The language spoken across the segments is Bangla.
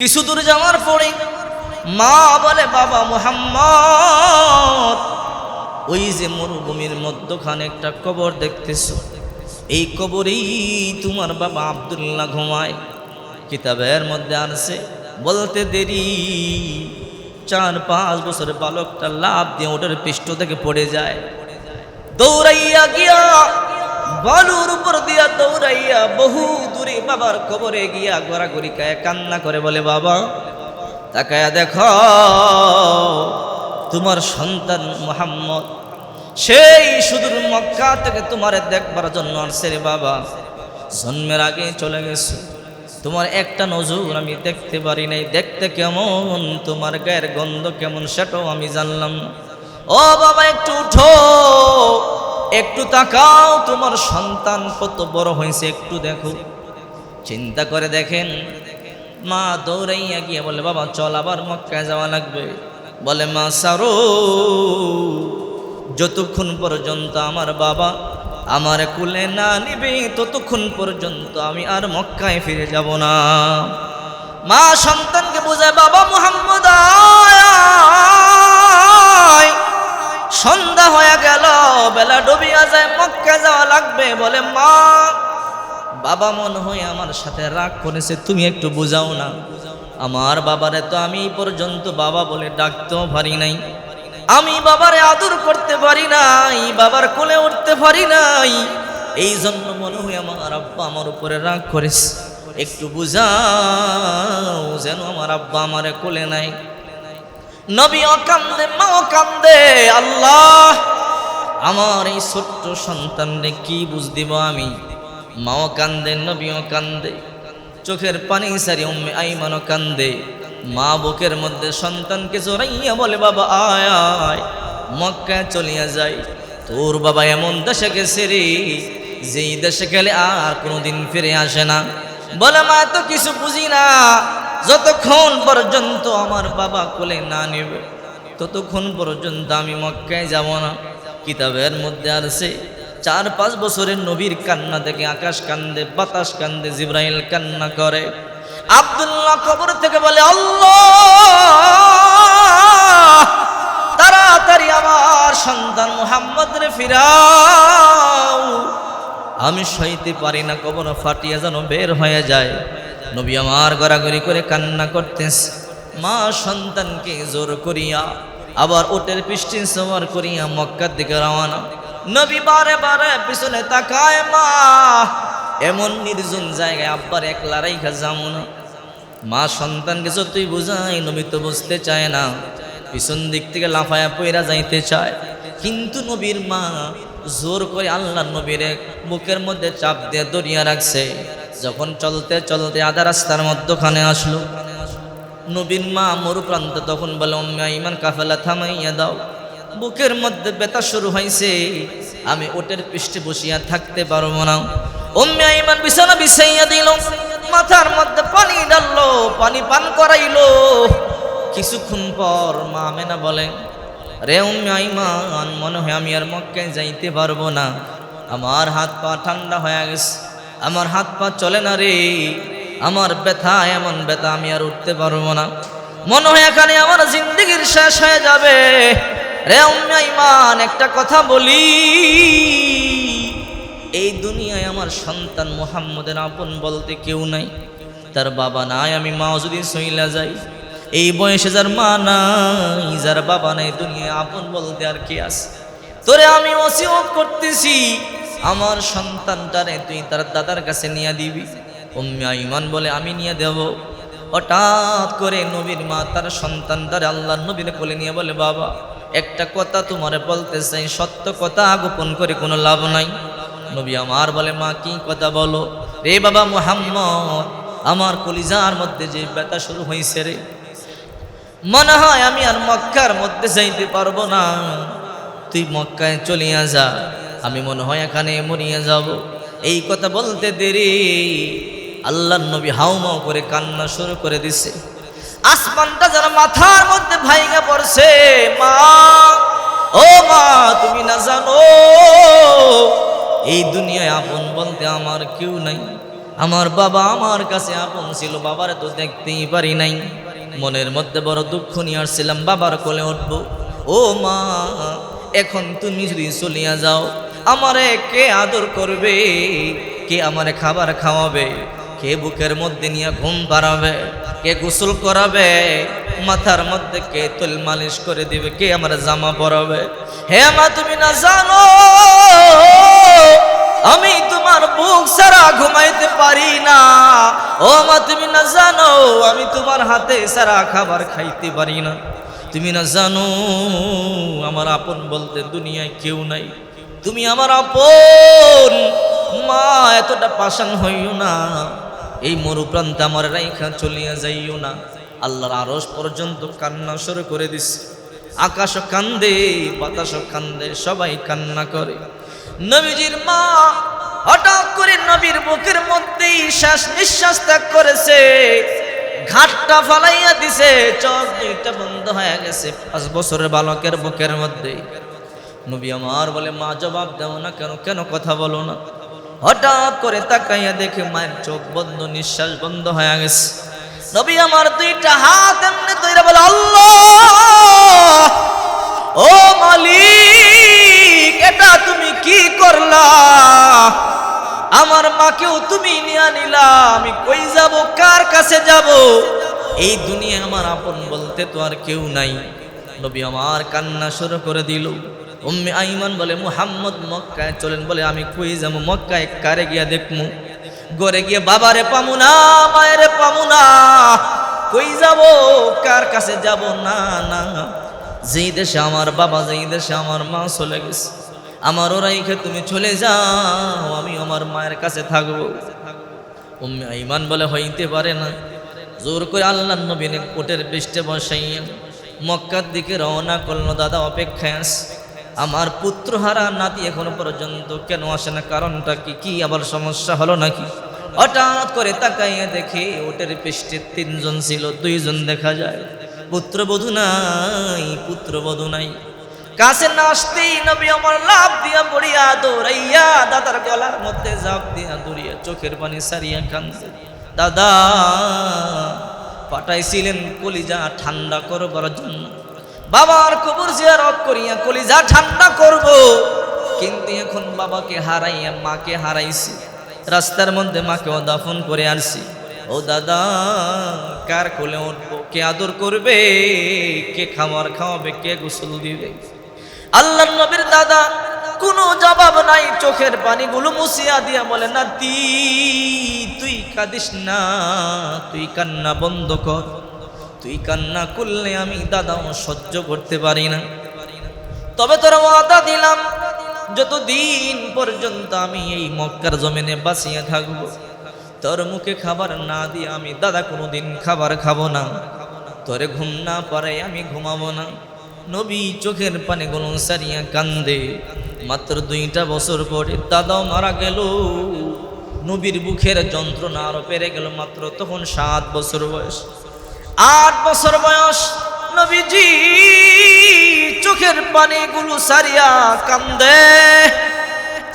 কিছু দূর যাওয়ার পরে মা বলে, বাবা মোহাম্মদ, ওই যে মরুভূমির মধ্যখানে একটা কবর দেখতেছো। এই কবরেই তোমার বাবা আব্দুল্লাহ ঘুমায়। কিতাবের মধ্যে আনছে, বলতে দেরি। চার পাঁচ বছরের বালকটা লাভ দিয়ে ওটার পৃষ্ঠ থেকে পড়ে যায়। দৌড়াইয়া গিয়া বালুর উপর দিয়া দৌড়াইয়া বহু দূরে বাবার কবরে গিয়া গড়াগড়ি কায় কান্না করে বলে, বাবা, তাকায়া দেখ, তোমার সন্তান মোহাম্মদ, সেই সুদূর মক্কা থেকে তোমার দেখবার জন্য আসছে রে বাবা। জন্মের আগে চলে গেছে। তোমার একটা নজর আমি দেখতে পারি নাই। দেখতে কেমন? তোমার গায়ের গন্ধ কেমন সেটাও আমি জানলাম ও বাবা, একটু উঠো। একটু তাকাও, তোমার সন্তান কত বড় হয়েছে, একটু দেখো। চিন্তা করে দেখেন, মা দৌড়াইয়া গিয়ে বলে, বাবা, চল আবার মক্কায় যাওয়া লাগবে। বলে, মা সারো, যতক্ষণ পর্যন্ত আমার বাবা আমার কুলে না নিবে, ততক্ষণ পর্যন্ত আমি আর মক্কায় ফিরে যাব না। মা সন্তানকে বোঝায়, বাবা মুহাম্মদ, আয় সন্ধ্যা হয়ে গেল, বেলা ডুবিয়া যায়, মক্কা যাওয়া লাগবে বলে, মা, বাবা মনে হয় আমার সাথে রাগ করেছে, তুমি একটু বুঝাও না। আমার বাবারে তো আমি পর্যন্ত বাবা বলে ডাকতেও পারি নাই। আমি বাবারে আদর করতে পারি নাই, বাবার কোলে উঠতে পারি নাই। এই জন্য মনে হয় আমার আব্বা আমার উপরে রাগ করেছে। একটু বুঝাও যেন আমার আব্বা আমারে কোলে নাই। নবীও কান্দে, মাও কান্দে, আল্লাহ, আমার এই ছোট্ট সন্তান সন্তানরে কি বুঝ দিব আমি? মাও কান্দে, নবীও কান্দে, চোখের পানি সারি উম্মে আইমানও কান্দে, মা বুকের মধ্যে সন্তানকে জোরাইয়া বলে, বাবা, আয় আয়, মক্কায় চলিয়া যাই। তোর বাবা এমন দেশে গেছে রে, যেই দেশে গেলে আর কোনোদিন ফিরে আসে না। বলে, মা তো কিছু বুঝি না। যতক্ষণ পর্যন্ত আমার বাবা কোলে না নেবে, ততক্ষণ পর্যন্ত আমি মক্কায় যাব না। কিতাবের মধ্যে আছে, চার পাঁচ বছরের নবীর কান্না থেকে আকাশ কান্দে, বাতাস কান্দে, জিব্রাইল কান্না করে। আব্দুল্লাহ কবর থেকে বলে, আল্লাহ, তাড়াতাড়ি আমার সন্তান মুহাম্মদ রে ফিরাও। আমি সইতে পারি না, কবর ফাটিয়া যেন বের হয়ে যায়। নবী আমার গড়াগড়ি করে কান্না করতেছে। মা সন্তানকে জোর করিয়া আবার ওটের পৃষ্ঠে সবার করিয়া মক্কার দিকে রওয়ানা নবী বারে বারে পিছনে তাকায়, মা, এমন নির্জন জায়গায় আব্বার একলা রাইখা যাব না। মা সন্তানকে যতই বোঝায় নবী তো বুঝতে চায় না। পিছন দিক থেকে লাফায়া পইরা যাইতে চায়। কিন্তু নবীর মা জোর করে আল্লাহ নবীর মুখের মধ্যে চাপ দিয়ে দরিয়া রাখছে। যখন চলতে চলতে আধা রাস্তার মধ্যখানে আসলো, নবীন মা মরু প্রান্ত তখন বলে অম্মা ইমান কাফেলা থামাইয়া দাও, বুকের মধ্যে ব্যথা শুরু হয়েছে, আমি ওটের পৃষ্ঠে বসিয়া থাকতে পারব না। অম্মা ইমান বিছানা বিছাইয়া দিল, মাথার মধ্যে পানি ডাললো পানি পান করাইলো। কিছুক্ষণ পর মা মেনা বলেন রে উম্মে আইমান, মনে হয় আমি আর মক্কায় যাইতে পারব না। আমার হাত পা ঠান্ডা হয়ে গেছে। আমার হাত পা চলে না রে। আমার ব্যথা, এমন ব্যথা আমি আর উঠতে পারব না। মনে হয় এখানে আমার জিন্দগির শেষ হয়ে যাবে। রে আইমান একটা কথা বলি। এই দুনিয়ায় আমার সন্তান মোহাম্মদের আপন বলতে কেউ নাই। তার বাবা নাই, আমি মাও যদি সইলা যাই। এই বয়সে যার মা নাই, যার বাবা নাই, দুনিয়ায় আপন বলতে আর কে আছে? তোরে আমি ওসিয়ত করতেছি। আমার সন্তানটারে তুই তার দাদার কাছে নিয়ে দিবি। উম্মা ইমান বলে, আমি নিয়ে দেব। হঠাৎ করে নবীর মা তার সন্তান সন্তানটারে আল্লাহ নবীর কোলে নিয়ে বলে, বাবা, একটা কথা তোমারে বলতে চাই সত্য কথা গোপন করে কোনো লাভ নাই। নবী আমার বলে, মা, কি কথা বলো? রে বাবা মুহাম্মদ, আমার কলিজার মধ্যে যে ব্যথা শুরু হয়েছে রে। মনে হয় আমি আর মক্কার মধ্যে যাইতে পারব না। তুই মক্কায় চলিয়া যা। আমি মনে হয় এখানে মরিয়ে যাব। এই কথা বলতে দেরি। আল্লাহ নবী হাউমাউ করে কান্না শুরু করে দিছে। আসমানটা যেন মাথার মধ্যে ভাইগা পড়ছে। মা, ও মা, তুমি না জানো, এই দুনিয়ায় আপন বলতে আমার কেউ নাই। আমার বাবা আমার কাছে আপন ছিল, বাবারে তো দেখতেই পারি নাই। মনের মধ্যে বড় দুঃখ নিয়ে আসছিলাম, বাবার কোলে উঠব। ও মা, এখন তুমি যদি চলিয়া যাও আমারে কে আদর করবে? কে আমারে খাবার খাওয়াবে? কে বুকের মধ্যে নিয়ে ঘুম পাড়াবে কে গোসল করাবে? মাথার মধ্যে কে তুল মালিশ করে দিবে? কে আমার জামা পরাবে? হে মা, তুমি না জানো, আমি তোমার বুক সারা ঘুমাইতে পারি না। ও মা, তুমি না জানো, আমি তোমার হাতে সারা খাবার খাইতে পারি না। তুমি না জানো, আমার আপন বলতে দুনিয়ায় কেউ নাই। তুমি আমার আপন। মা, এতটা পাষাণ হইও না। এই মরুপ্রান্তে আমার রাইখা চলিয়া যাইও না। আল্লাহর আরস পর্যন্ত কান্না শুরু করে দিস আকাশ কান্দে, বাতাস কান্দে, সবাই কান্না করে। নবীজির মা হঠাৎ করে নবীর বুকের মধ্যেই শ্বাস নিঃশ্বাস ত্যাগ করেছে। ঘাটটা ফালাইয়া দিছে। চোখ দুইটা বন্ধ হয়ে গেছে। পাঁচ বছরের বালকের বুকের মধ্যে নবী আমার বলে, মা, জবাব দাও না কেন? কেন কথা বলো না? হঠাৎ করে তাকাইয়া দেখে মায়ের চোখ বন্ধ, নিঃশ্বাস বন্ধ হয়ে গেছে। নবী আমার দুইটা হাত এমনি তৈরি বলে, আল্লাহ! ও মালিক, এটা তুমি কি করলা? আমার মাকেও তুমি নিয়ে নিলা আমি কই যাব? কার কাছে যাব? এই দুনিয়া আমার আপন বলতে তো আর কেউ নাই। নবী আমার কান্না শুরু করে দিল। উম্মে আইমান বলে, মুহাম্মদ মক্কায় চলেন। বলে, আমি কই যাব? মক্কায় কারে গিয়া দেখমু? গড়ে গিয়ে, বাবারে পামু না, মায়েরে পামু না। কই যাব? কার কাছে যাব? না না। যেই দেশে আমার বাবা, যেই দেশে আমার মা চলে গেছে, আমার ওরাইকে তুমি চলে যাও, আমি আমার মায়ের কাছে থাকব। উম্মে আইমান বলে, হইতে পারে না। জোর করে আল্লাহ নবীন কোটের পৃষ্ঠে বসাইয়া মক্কার দিকে রওনা করল। দাদা, অপেক্ষায় আমার পুত্র হারা নাতি এখনও পর্যন্ত কেন আসে না? কারণটা কি? কি আবার সমস্যা হলো নাকি? হঠাৎ করে তাকাইয়া দেখে ওটের পৃষ্ঠে তিনজন ছিল, দুইজন দেখা যায়। পুত্রবধূ নাই পুত্রবধূ নাই। কাছে না আসতেই নবী আমার লাভ দিয়া পড়িয়া দৌড়াইয়া দাদার গলার মধ্যে জাপ দিয়া দৌড়িয়া চোখের পানি সারিয়া কান্দে দাদা, পাঠাইছিলেন কলিজা ঠান্ডা করবার জন্য। বাবার কবর জিয়ারত করিয়া কলিজা ঠান্ডা করব। কিন্তু এখন বাবাকে হারাইয়া মাকে হারাইছি। রাস্তার মধ্যে মাকে দাফন করে আসছি ও দাদা, কার কোলে উঠবো? কে আদর করবে? কে খাবার খাওয়াবে? কে গোসল দিবে? আল্লাহ নবীর দাদা, কোনো জবাব নাই। চোখের পানিগুলো মুছিয়া দিয়া বলে না তুই কাঁদিস না, তুই কান্না বন্ধ কর। তুই কান্না করলে আমি দাদাও সহ্য করতে পারি না। তবে তোর ওয়াদা দিলাম, যতদিন পর্যন্ত আমি এই মক্কার জমিনে বাঁচিয়ে থাকব, তোর মুখে খাবার না দিয়ে আমি দাদা কোনোদিন খাবার খাব না। তোরে ঘুম না পারে আমি ঘুমাবো না। নবী চোখের পানে গুলো সারিয়া কান্দে, মাত্র দুইটা বছর পরে দাদাও মারা গেল। নবীর বুকের যন্ত্রণা আরও পেরে গেল মাত্র তখন সাত বছর বয়স। আট বছর বয়স, নবীজি চোখের পানিগুলো সারিয়া কান্দে।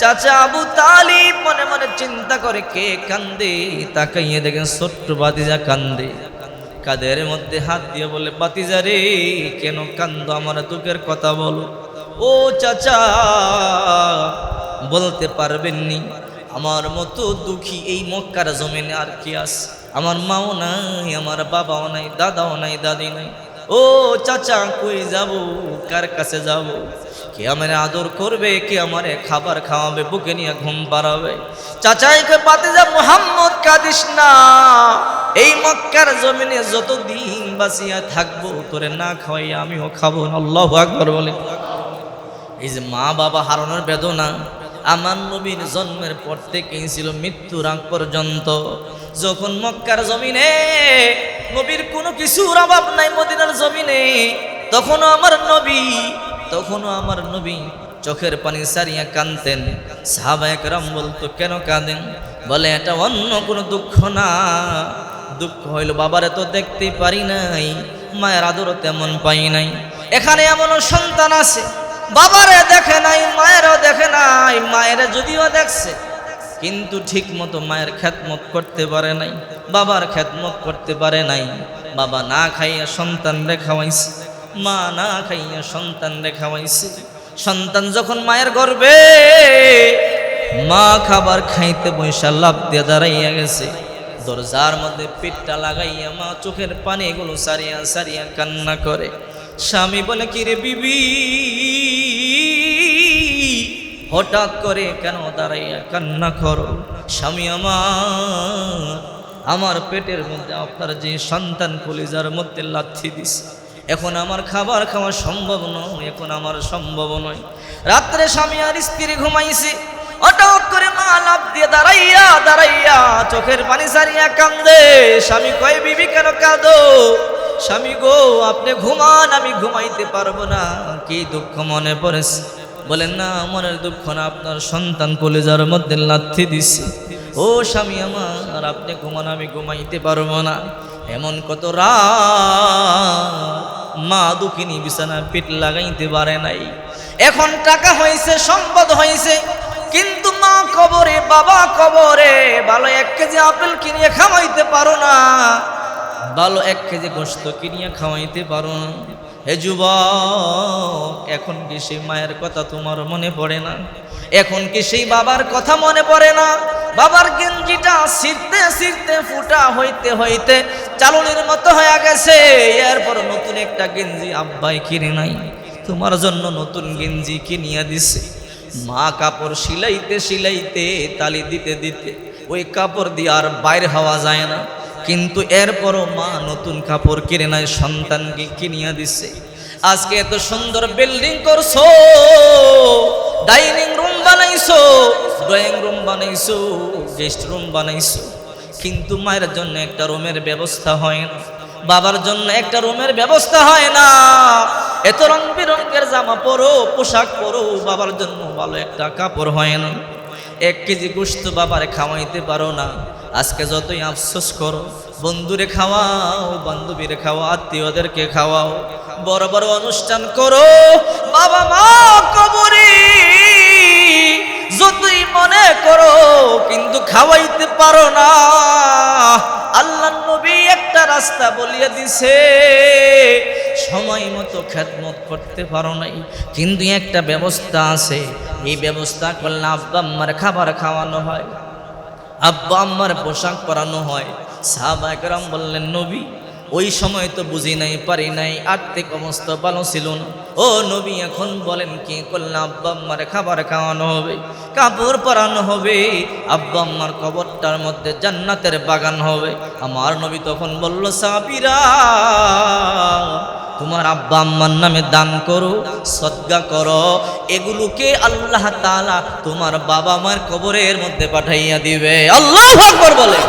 চাচা আবু তালিব মনে মনে চিন্তা করে, কে কান্দে? তাকাইয়ে দেখেন ছোট্ট বাতিজা কান্দে। কাদের মধ্যে হাত দিয়ে বলে বাতিজা রে, কেন কান্দ? আমার দুঃখের কথা বলো। ও চাচা, বলতে পারবেননি। আমার মতো দুঃখী এই মক্কার জমিনে আর কি আস আমার মাও নাই, আমার বাবাও নাই, দাদাও নাই, দাদি নাই। ও চাচা, কই যাব? কার কাছে যাব? কে আমার আদর করবে? কে আমারে খাবার খাওয়াবে? বুকে নিয়ে ঘুম পাড়াবে। চাচাইকে পাতে যা মোহাম্মদ, কাদিস না। এই মক্কার জমিনে যতদিন বাঁচিয়া থাকব, তোরে না খাওয়াই আমিও খাব আল্লাহ আকবর বলে। এই যে মা বাবা হারানোর বেদনা, আমার নবীর জন্মের পর থেকেই ছিল মৃত্যুর আগ পর্যন্ত। যখন মক্কার জমিনে নবীর কোনো কিছুর অভাব নাই, মদিনার জমিনে, তখনও আমার নবী, তখনও আমার নবী চোখের পানি সারিয়া কানতেন সাহাবায়ক রাম বলতো, কেন কাঁদেন? বলে, এটা অন্য কোনো দুঃখ না। দুঃখ হইল বাবারে তো দেখতেই পারি নাই, মায়ের আদরও তেমন পাই নাই। এখানে এমনও সন্তান আছে, বাবারে দেখে নাই, মায়েরও দেখে নাই, মায়ের যদিও দেখছে কিন্তু ঠিক মতো মায়ের খ্যাতমত করতে পারে নাই, বাবার খ্যাতমত করতে পারে নাই। বাবা না খাইয়া সন্তান রে খাওয়াইছে, মা না খাইয়া সন্তান রে খাওয়াইছে। সন্তান যখন মায়ের গর্বে, মা খাবার খাইতে বৈশা লাভ দিয়ে দাঁড়াইয়া গেছে। দরজার মধ্যে পিঠটা লাগাইয়া মা চোখের পানি এগুলো সারিয়া সারিয়া কান্না করে। স্বামী বলে কি রে বিবি হঠাৎ করে কেন দাঁড়াইয়া কান্না করো? স্বামী আমার আমার পেটের মধ্যে আপনার যে সন্তান কলিজার মধ্যে লাথি দিস এখন আমার খাবার খাওয়া সম্ভব নয়, এখন আমার সম্ভব নয়। রাত্রে স্বামী আর স্ত্রী ঘুমাইছে। হঠাৎ করে মা লাভ দিয়ে দাঁড়াইয়া দাঁড়াইয়া চোখের পানি সারিয়া কান্দে। স্বামী কয়, বিবি, কেন কাঁদো? স্বামী গো, আপনি ঘুমান, আমি ঘুমাইতে পারব না। কি দুঃখ মনে পড়েছে। বলেন, না মনের দুঃখ না, আপনার সন্তান কলেজার মধ্যে লাথি দিছে। ও স্বামী আমার, আপনি ঘুমান, আমি ঘুমাইতে পারব না। এমন কত রা মা দুঃখিনী বিছানা পিঠ লাগাইতে পারে নাই। এখন টাকা হয়েছে, সম্পদ হয়েছে, কিন্তু মা কবরে, বাবা কবরে, ভালো এক কেজি আপেল কিনিয়ে খাওয়াইতে পারো না। ভালো এক কেজি গোস্ত কিনিয়ে খাওয়াইতে পারো না। হে যুবক, এখন কি সেই মায়ের কথা তোমার মনে পড়ে না? এখন কি সেই বাবার কথা মনে পড়ে না? বাবার গেঞ্জিটা ছিঁড়তে ছিঁড়তে, ফুটা হইতে হইতে চালনির মতো হয়ে গেছে। এরপর নতুন একটা গেঞ্জি আব্বাই কিনে নাই। তোমার জন্য নতুন গেঞ্জি কিনিয়া দিছে। মা কাপড় সিলাইতে সিলাইতে তালি দিতে দিতে ওই কাপড় দিয়ে আর বাইরে হওয়া যায় না। কিন্তু এরপরও মা নতুন কাপড় কিনে নাই, সন্তানকে কিনিয়া দিছে। আজকে এত সুন্দর বিল্ডিং করছ ডাইনিং রুম বানাইছো ড্রয়িং রুম বানাইছো গেস্ট রুম বানাইছো। কিন্তু মায়ের জন্য একটা রুমের ব্যবস্থা হয় না, বাবার জন্য একটা রুমের ব্যবস্থা হয় না। এত রং বেরঙের জামা পরো, পোশাক পরো, বাবার জন্য ভালো একটা কাপড় হয় না। এক কেজি গোস্ত বাবারে খাওয়াইতে পারো না। আজকে যতই আফসোস করো, বন্ধুরে খাওয়াও, বান্ধবীরে খাওয়াও, আত্মীয়দেরকে খাওয়াও, বড় বড় অনুষ্ঠান করো, বাবা মা কবরে। যতই মনে করো, কিন্তু খাওয়াইতে পারো না। আল্লাহ নবী একটা রাস্তা বলিয়ে দিছে সময় মতো খ্যাতমত করতে পারো নাই। কিন্তু একটা ব্যবস্থা আছে। এই ব্যবস্থা করলে আব্বা আম্মার খাবার খাওয়ানো হয়। আব্বা আম্মার পোশাক পরানো হয়। সাহাবা একরাম বললেন, নবী, ওই সময় তো বুঝি নাই, পারি নাই, আর্থিক অবস্থা ভালো ছিল না। ও নবী, এখন বলেন কি করলে আব্বা আম্মার খাবার খাওয়ানো হবে, কাপড় পরানো হবে, আব্বা আম্মার কবরটার মধ্যে জান্নাতের বাগান হবে। আমার নবী তখন বলল সাবিরা তোমার আব্বা আম্মার নামে দান করো, সদ্গা করো, এগুলোকে আল্লাহ তালা তোমার বাবা মার কবরের মধ্যে পাঠাইয়া দিবে। আল্লাহ বলে।